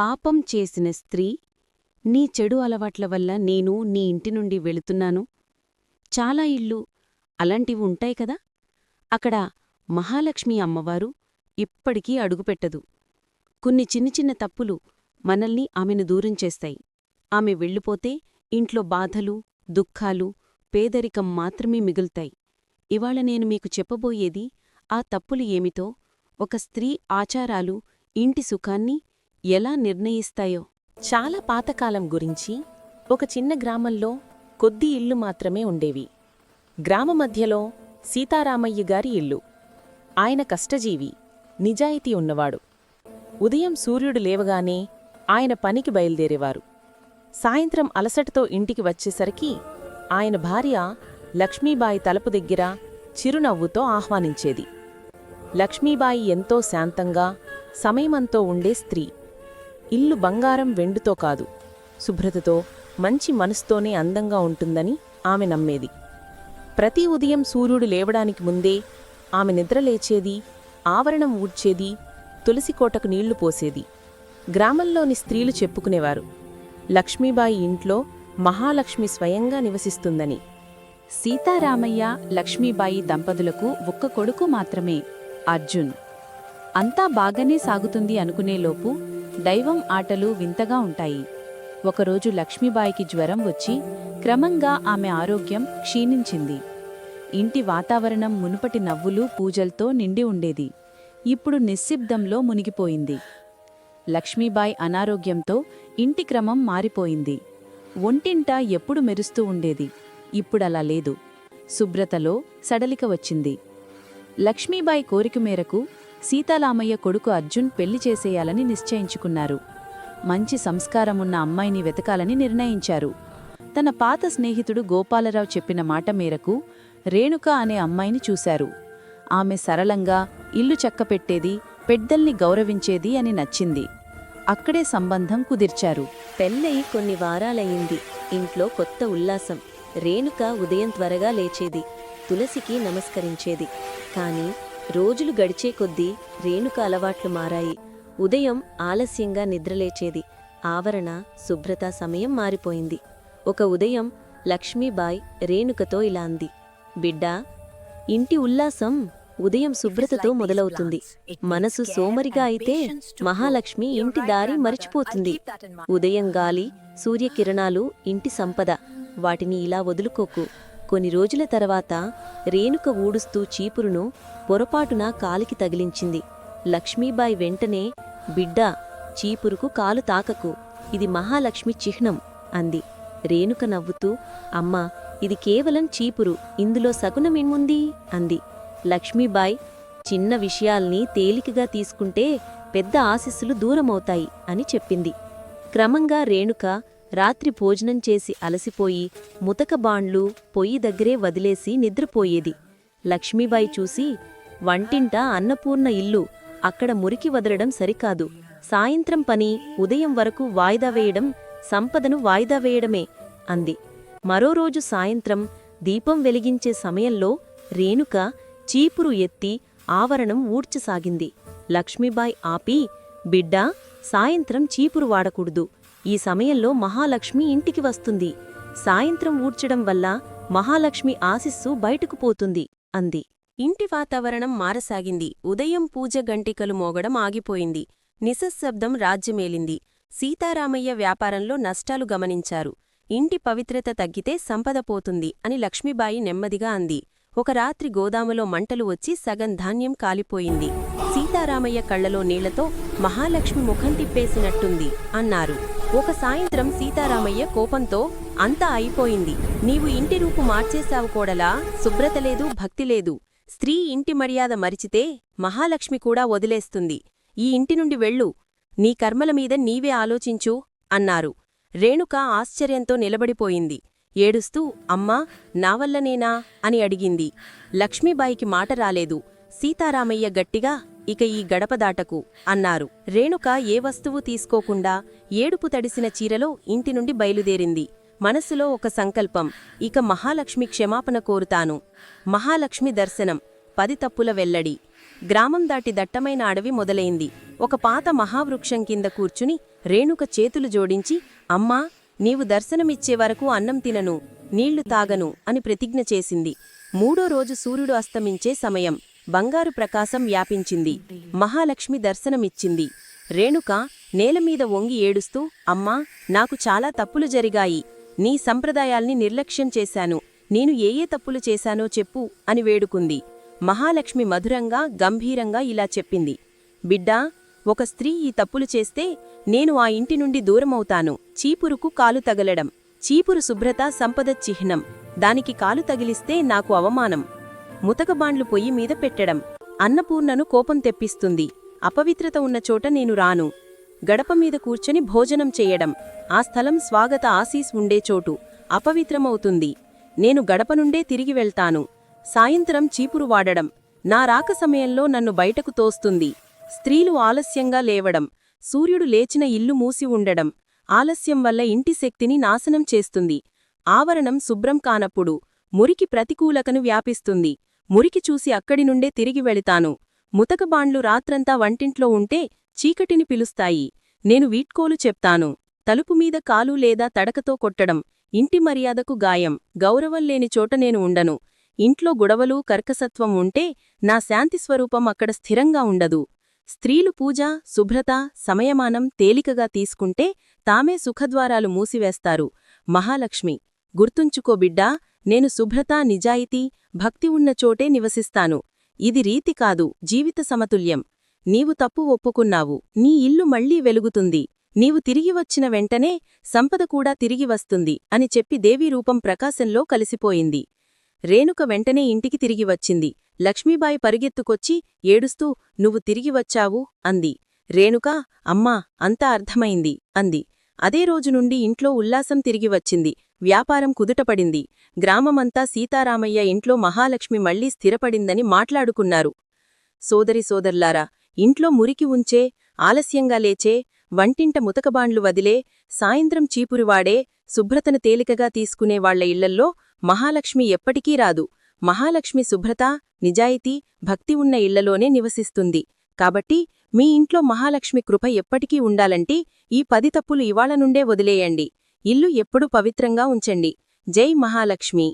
పాపం చేసిన స్త్రీ నీ చెడు అలవాట్ల వల్ల నేను నీ ఇంటి నుండి వెళుతున్నాను. చాలా ఇళ్ళు అలాంటివి ఉంటాయి కదా? అక్కడ మహాలక్ష్మి అమ్మవారు ఇప్పటికీ అడుగుపెట్టదు. కొన్ని చిన్న చిన్న తప్పులు మనల్ని ఆమెను దూరం చేస్తాయి. ఆమె వెళ్ళిపోతే ఇంట్లో బాధలు దుఃఖాలు పేదరికం మాత్రమే మిగులుతాయి. ఇవాళ నేను మీకు చెప్పబోయేది ఆ తప్పులు ఏమిటో ఒక స్త్రీ ఆచారాలు ఇంటి సుఖాన్ని ఎలా నిర్ణయిస్తాయో. చాలా పాతకాలం గురించి ఒక చిన్న గ్రామంలో కొద్ది ఇల్లు మాత్రమే ఉండేవి. గ్రామ మధ్యలో సీతారామయ్య గారి ఇల్లు. ఆయన కష్టజీవి నిజాయితీ ఉన్నవాడు. ఉదయం సూర్యుడు లేవగానే ఆయన పనికి బయలుదేరేవారు. సాయంత్రం అలసటతో ఇంటికి వచ్చేసరికి ఆయన భార్య లక్ష్మీబాయి తలుపు దగ్గర చిరునవ్వుతో ఆహ్వానించేది. లక్ష్మీబాయి ఎంతో శాంతంగా సమయమంతో ఉండే స్త్రీ. ఇల్లు బంగారం వెండుతో కాదు. శుభ్రతతో మంచి మనసుతోనే అందంగా ఉంటుందని ఆమె నమ్మేది. ప్రతి ఉదయం సూర్యుడు లేవడానికి ముందే ఆమె నిద్రలేచేది ఆవరణం ఊడ్చేది తులసికోటకు నీళ్ళు పోసేది. గ్రామంలోని స్త్రీలు చెప్పుకునేవారు లక్ష్మీబాయి ఇంట్లో మహాలక్ష్మి స్వయంగా నివసిస్తుందని. సీతారామయ్య లక్ష్మీబాయి దంపతులకు ఒక్క కొడుకు మాత్రమే అర్జున్. అంతా బాగానే సాగుతుంది అనుకునేలోపు దైవం ఆటలు వింతగా ఉంటాయి. ఒకరోజు లక్ష్మీబాయికి జ్వరం వచ్చి క్రమంగా ఆమె ఆరోగ్యం క్షీణించింది. ఇంటి వాతావరణం మునుపటి నవ్వులు పూజలతో నిండి ఉండేది. ఇప్పుడు నిశ్శబ్దంలో మునిగిపోయింది. లక్ష్మీబాయి అనారోగ్యంతో ఇంటి క్రమం మారిపోయింది. ఒంటింట ఎప్పుడు మెరుస్తూ ఉండేది. ఇప్పుడలా లేదు. శుభ్రతలో సడలిక వచ్చింది. లక్ష్మీబాయి కోరిక మేరకు సీతారామయ్య కొడుకు అర్జున్ పెళ్ళి చేసేయాలని నిశ్చయించుకున్నారు. మంచి సంస్కారమున్న అమ్మాయిని వెతకాలని నిర్ణయించారు. తన పాత స్నేహితుడు గోపాలరావు చెప్పిన మాట మేరకు రేణుక అనే అమ్మాయిని చూశారు. ఆమె సరళంగా ఇల్లు చక్కపెట్టేది పెద్దల్ని గౌరవించేది అని నచ్చింది. అక్కడే సంబంధం కుదిర్చారు. పెళ్ళయి కొన్ని వారాలయ్యింది. ఇంట్లో కొత్త ఉల్లాసం. రేణుక ఉదయం త్వరగా లేచేది. తులసికి నమస్కరించేది. కానీ రోజులు గడిచే కొద్దీ రేణుక అలవాట్లు మారాయి. ఉదయం ఆలస్యంగా నిద్రలేచేది. ఆవరణ శుభ్రత సమయం మారిపోయింది. ఒక ఉదయం లక్ష్మీబాయ్ రేణుకతో ఇలా అంది. బిడ్డా ఇంటి ఉల్లాసం ఉదయం శుభ్రతతో మొదలవుతుంది. మనసు సోమరిగా అయితే మహాలక్ష్మి ఇంటి దారి మరిచిపోతుంది. ఉదయం గాలి సూర్యకిరణాలు ఇంటి సంపద. వాటిని ఇలా వదులుకోకు. కొన్ని రోజుల తర్వాత రేణుక ఊడుస్తూ చీపురును పొరపాటున కాలికి తగిలించింది. లక్ష్మీబాయి వెంటనే బిడ్డా చీపురుకు కాలు తాకకు. ఇది మహాలక్ష్మి చిహ్నం అంది. రేణుక నవ్వుతూ అమ్మా ఇది కేవలం చీపురు. ఇందులో సగునమేముంది అంది. లక్ష్మీబాయ్ చిన్న విషయాల్ని తేలికగా తీసుకుంటే పెద్ద ఆశీస్సులు దూరమవుతాయి అని చెప్పింది. క్రమంగా రేణుక రాత్రి భోజనం చేసి అలసిపోయి ముతక బాండ్లు పొయ్యి దగ్గరే వదిలేసి నిద్రపోయేది. లక్ష్మీబాయి చూసి వంటింట అన్నపూర్ణ ఇల్లు అక్కడ మురికి వదలడం సరికాదు. సాయంత్రం పని ఉదయం వరకు వాయిదా వేయడం సంపదను వాయిదా వేయడమే అంది. మరో రోజు సాయంత్రం దీపం వెలిగించే సమయంలో రేణుక చీపురు ఎత్తి ఆవరణం ఊడ్చసాగింది. లక్ష్మీబాయ్ ఆపి బిడ్డా సాయంత్రం చీపురు వాడకూడదు. ఈ సమయంలో మహాలక్ష్మి ఇంటికి వస్తుంది. సాయంత్రం ఊడ్చడం వల్ల మహాలక్ష్మి ఆశిస్సు బయటకు పోతుంది అంది. ఇంటి వాతావరణం మారసాగింది. ఉదయం పూజ గంటికలు మోగడం ఆగిపోయింది. నిశశబ్దం రాజ్యమేలింది. సీతారామయ్య వ్యాపారంలో నష్టాలు గమనించారు. ఇంటి పవిత్రత తగ్గితే సంపద పోతుంది అని లక్ష్మీబాయి నెమ్మదిగా అంది. ఒక రాత్రి గోదాములో మంటలు వచ్చి సగం ధాన్యం కాలిపోయింది. సీతారామయ్య కళ్ళలో నీళ్ళతో మహాలక్ష్మి ముఖం తిప్పేసినట్టుంది అన్నారు. ఒక సాయంత్రం సీతారామయ్య కోపంతో అంతా అయిపోయింది. నీవు ఇంటి రూపు మార్చేశావు కోడలా. శుభ్రత లేదు భక్తి లేదు. స్త్రీ ఇంటి మర్యాద మరిచితే మహాలక్ష్మి కూడా వదిలేస్తుంది. ఈ ఇంటి నుండి వెళ్ళు. నీ కర్మల మీద నీవే ఆలోచించు అన్నారు. రేణుక ఆశ్చర్యంతో నిలబడిపోయింది. ఏడుస్తూ అమ్మా నావల్లనేనా అని అడిగింది. లక్ష్మీబాయికి మాట రాలేదు. సీతారామయ్య గట్టిగా ఇక ఈ గడప దాటకు అన్నారు. రేణుక ఏ వస్తువు తీసుకోకుండా ఏడుపు తడిసిన చీరలో ఇంటి నుండి బయలుదేరింది. మనసులో ఒక సంకల్పం ఇక మహాలక్ష్మి క్షమాపణ కోరుతాను. మహాలక్ష్మి దర్శనం పది తప్పుల వెల్లడి. గ్రామం దాటి దట్టమైన అడవి మొదలైంది. ఒక పాత మహావృక్షం కింద కూర్చుని రేణుక చేతులు జోడించి అమ్మా నీవు దర్శనమిచ్చే వరకు అన్నం తినను నీళ్ళు తాగను అని ప్రతిజ్ఞ చేసింది. మూడో రోజు సూర్యుడు అస్తమించే సమయం. బంగారు ప్రకాశం వ్యాపించింది. మహాలక్ష్మి దర్శనమిచ్చింది. రేణుక నేలమీద వంగి ఏడుస్తూ అమ్మా నాకు చాలా తప్పులు జరిగాయి. నీ సంప్రదాయాల్ని నిర్లక్ష్యం చేశాను. నేను ఏ ఏ తప్పులు చేశానో చెప్పు అని వేడుకుంది. మహాలక్ష్మి మధురంగా గంభీరంగా ఇలా చెప్పింది. బిడ్డా ఒక స్త్రీ ఈ తప్పులు చేస్తే నేను ఆ ఇంటి నుండి దూరమవుతాను. చీపురుకు కాలు తగలడం. చీపురు శుభ్రత సంపద చిహ్నం. దానికి కాలు తగిలిస్తే నాకు అవమానం. ముతకబాండ్లు పొయ్యి మీద పెట్టడం. అన్నపూర్ణను కోపం తెప్పిస్తుంది. అపవిత్రత ఉన్న చోట నేను రాను. గడప మీద కూర్చొని భోజనం చేయడం. ఆ స్థలం స్వాగత ఆశీస్ ఉండే చోటు. అపవిత్రమవుతుంది. నేను గడప నుండే తిరిగి వెళ్తాను. సాయంత్రం చీపురు వాడడం. నా రాక సమయంలో నన్ను బయటకు తోస్తుంది. స్త్రీలు ఆలస్యంగా లేవడం. సూర్యుడు లేచిన ఇల్లు మూసి ఉండడం. ఆలస్యం వల్ల ఇంటి శక్తిని నాశనం చేస్తుంది. ఆవరణం శుభ్రం కానప్పుడు మురికి ప్రతికూలకను వ్యాపిస్తుంది. మురికి చూసి అక్కడి నుండే తిరిగి వెళితాను. ముతకబాండ్లు రాత్రంతా వంటింట్లో ఉంటే చీకటిని పిలుస్తాయి. నేను వీడ్కోలు చెప్తాను. తలుపు మీద కాలు లేదా తడకతో కొట్టడం ఇంటి మర్యాదకు గాయం గౌరవం లేని చోట నేను ఉండను. ఇంట్లో గొడవలు కర్కసత్వం ఉంటే నా శాంతి స్వరూపం అక్కడ స్థిరంగా ఉండదు. స్త్రీలు పూజ శుభ్రత సమయమానం తేలికగా తీసుకుంటే తామే సుఖద్వారాలు మూసివేస్తారు. మహాలక్ష్మి గుర్తుంచుకో బిడ్డా నేను శుభ్రత నిజాయితీ భక్తి ఉన్న చోటే నివసిస్తాను. ఇది రీతి కాదు జీవిత సమతుల్యం. నీవు తప్పు ఒప్పుకున్నావు నీ ఇల్లు మళ్ళీ వెలుగుతుంది. నీవు తిరిగి వచ్చిన వెంటనే సంపద కూడా తిరిగి వస్తుంది అని చెప్పి దేవీ రూపం ప్రకాశంలో కలిసిపోయింది. రేణుక వెంటనే ఇంటికి తిరిగి వచ్చింది. లక్ష్మీబాయి పరిగెత్తుకొచ్చి ఏడుస్తూ నువ్వు తిరిగి వచ్చావు? అంది. రేణుక అమ్మా అంతా అర్థమైంది అంది. అదే రోజు నుండి ఇంట్లో ఉల్లాసం తిరిగి వచ్చింది. వ్యాపారం కుదుటపడింది. గ్రామమంతా సీతారామయ్య ఇంట్లో మహాలక్ష్మి మళ్ళీ స్థిరపడిందని మాట్లాడుకున్నారు. సోదరి సోదర్లారా ఇంట్లో మురికి ఉంచే ఆలస్యంగా లేచే వంటింట ముతకబాండ్లు వదిలే సాయంత్రం చీపురువాడే శుభ్రతను తేలికగా తీసుకునే వాళ్ళ ఇళ్ళల్లో మహాలక్ష్మి ఎప్పటికీ రాదు. మహాలక్ష్మి శుభ్రత నిజాయితీ భక్తి ఉన్న ఇళ్ళలోనే నివసిస్తుంది. కాబట్టి మీ ఇంట్లో మహాలక్ష్మి కృప ఎప్పటికీ ఉండాలంటే ఈ పది తప్పులు ఇవాళ నుండే వదిలేయండి. ఇల్లు ఎప్పుడూ పవిత్రంగా ఉంచండి. జై మహాలక్ష్మి.